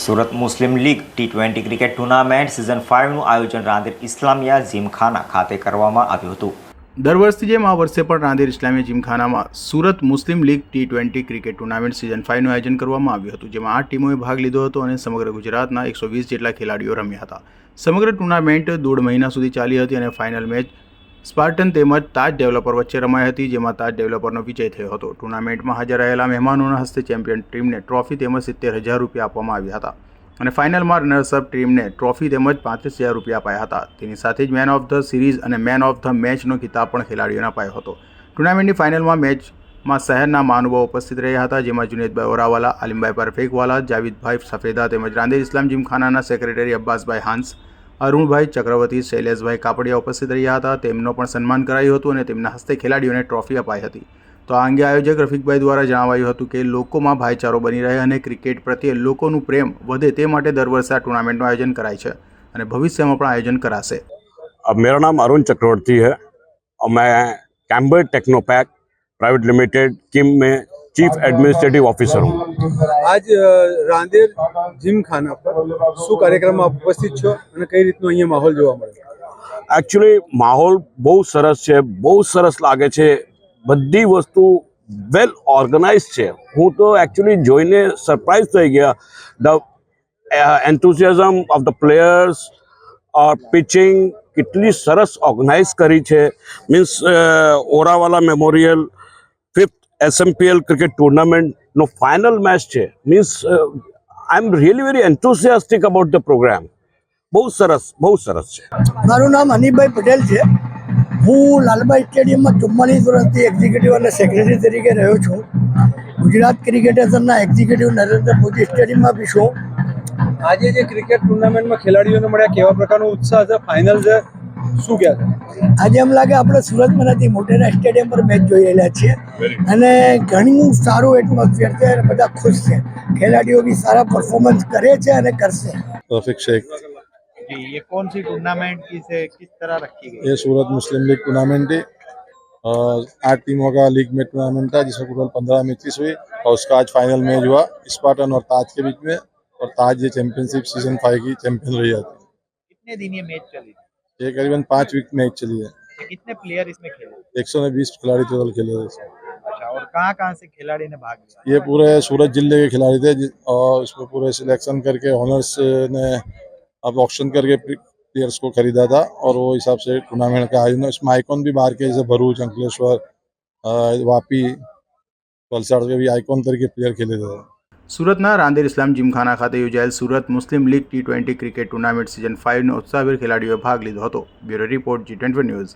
Surat Muslim League T twenty cricket tournament season ફાઇવનું આયોજન રાંદેર ઇસ્લામિયા જીમખાના ખાતે કરવામાં આવ્યું હતું. દર વર્ષની જેમ આ વર્ષે પણ Rander Islamia જીમખાનામાં Surat Muslim League T twenty cricket tournament season ફાઇવનું આયોજન કરવામાં આવ્યું હતું, જેમાં આઠ ટીમોએ ભાગ લીધો હતો અને સમગ્ર ગુજરાતના એકસો વીસ જેટલા ખેલાડીઓ રમ્યા હતા. સમગ્ર ટુર્નામેન્ટ દોઢ મહિના સુધી ચાલી હતી અને ફાઇનલ મેચ સ્પાર્ટન તેમજ તાજ ડેવલપર વચ્ચે રમાઈ હતી, જેમાં તાજ ડેવલપરનો વિજય થયો હતો. ટુર્નામેન્ટમાં હાજર રહેલા મહેમાનોના હસ્તે ચેમ્પિયન ટીમને ટ્રોફી તેમજ સિત્તેર હજાર રૂપિયા આપવામાં આવ્યા હતા અને ફાઇનલમાં રનર્સઅપ ટીમને ટ્રોફી તેમજ પાંત્રીસ હજાર રૂપિયા અપાયા હતા. તેની સાથે જ મેન ઓફ ધ સિરીઝ અને મેન ઓફ ધ મેચનો ખિતાબ પણ ખેલાડીઓને અપાયો હતો. ટુર્નામેન્ટની ફાઇનલમાં મેચમાં શહેરના મહાનુભાવો ઉપસ્થિત રહ્યા હતા, જેમાં જુનેદભાઈ ઓરાવાલા આલિમભાઈ પરફેકવાલા, જાવીદભાઈ સફેદા તેમજ રાંદેર ઇસ્લામ જીમખાનાના સેક્રેટરી અબ્બાસભાઈ હાંસ અરુણભાઈ ચક્રવર્તી શૈલેષભાઈ કાપડિયા ઉપસ્થિત રહ્યા હતા તેમનો પણ સન્માન કરાયું હતું અને તેમના હસ્તે ખેલાડીઓને ટ્રોફી અપાઈ હતી તો આ અંગે આયોજક રફીકભાઈ દ્વારા જણાવાયું હતું કે લોકોમાં ભાઈચારો બની રહે અને ક્રિકેટ પ્રત્યે લોકોનું પ્રેમ વધે તે માટે દર વર્ષે આ ટુર્નામેન્ટનું આયોજન કરાય છે અને ભવિષ્યમાં પણ આયોજન કરાશે अब मेरा नाम अरुण चक्रवर्ती है और मैं कैम्बर टेक्नोपैक प्राइवेट लिमिटेड किम में ચીફ એડમિનિસ્ટ્રેટિવ ઓફિસર હું. આજ રાંદેર જીમખાના પર શું કાર્યક્રમમાં ઉપસ્થિત છો અને કઈ રીતનો અહીંયા માહોલ જોવા મળે? એકચ્યુઅલી માહોલ બહુ સરસ છે બહુ સરસ લાગે છે. બધી વસ્તુ વેલ ઓર્ગનાઇઝ છે. હું તો એકચ્યુઅલી જોઈને સરપ્રાઇઝ થઈ ગયા. The enthusiasm of the players or pitching કેટલી સરસ ઓર્ગનાઇઝ કરી છે. Means Orawala memorial SMPL cricket ટુર્નામેન્ટનો final match છે. Means I am really very enthusiastic about the programme બહુ સરસ બહુ સરસ છે. મારું નામ અનિભાઈ પટેલ છે. હું લાલબાઈ સ્ટેડિયમમાં ચુમ્માલીસ વર્ષથી એક્ઝિક્યુટિવ અને સેક્રેટરી તરીકે રહ્યો છું. ગુજરાત ક્રિકેટ એસોસિએશનના એક્ઝિક્યુટિવ નરેન્દ્ર મોદી સ્ટેડિયમમાં બી છું. આજે જે ક્રિકેટ ટુર્નામેન્ટમાં ખેલાડીઓને મળ્યા કેવા પ્રકારનો ઉત્સાહ છે? ફાઇનલ છે? શું કહે છે આજે એમ લાગે આપણે સુરતમાં નથી મોટેરા સ્ટેડિયમ પર મેચ જોઈ રહેલા છીએ અને ઘણું સારું એટમોસ્ફિયર છે અને બધા ખુશ છે ખેલાડીઓ બી સારા પરફોર્મન્સ કરે છે અને કરશે रफीक शेख जी ये कौन सी टूर्नामेंट किस किस तरह रखी गई ये सूरत मुस्लिम लीग टूर्नामेंट है और आठ टीमों का लीग में टूर्नामेंट था जिसमें टोटल पंद्रह मैचेस हुई और उसका आज फाइनल मैच हुआ स्पार्टन और ताज के बीच में और ताज ये चैंपियनशिप सीजन फाइव की चैंपियन रही आती कितने दिन ये मैच चली थी ये करीबन पाँच वीक मैच चली है। कितने प्लेयर इसमें खेले? एक सौ बीस खिलाड़ी टोटल खेले थे इसमें। अच्छा और कहाँ कहाँ से खिलाड़ी ने भाग लिया? ये पूरे सूरत ज़िले के खिलाड़ी थे और उसमें पूरे सिलेक्शन करके ऑनर्स ने अब ऑप्शन करके प्लेयर्स को खरीदा था और वो हिसाब से टूर्नामेंट का आयोजन इसमें आइकॉन भी बाहर के जैसे भरूच अंकलेश्वर वापी वलसाड़ के भी आइकॉन तरीके प्लेयर खेले थे। સુરતના રાંદેર ઇસ્લામ જીમખાના ખાતે યોજાયેલ Surat Muslim League T twenty cricket tournament season ફાઇવનો ઉત્સાહભેર ખેલાડીઓએ ભાગ લીધો હતો. Bureau report Zee twenty news.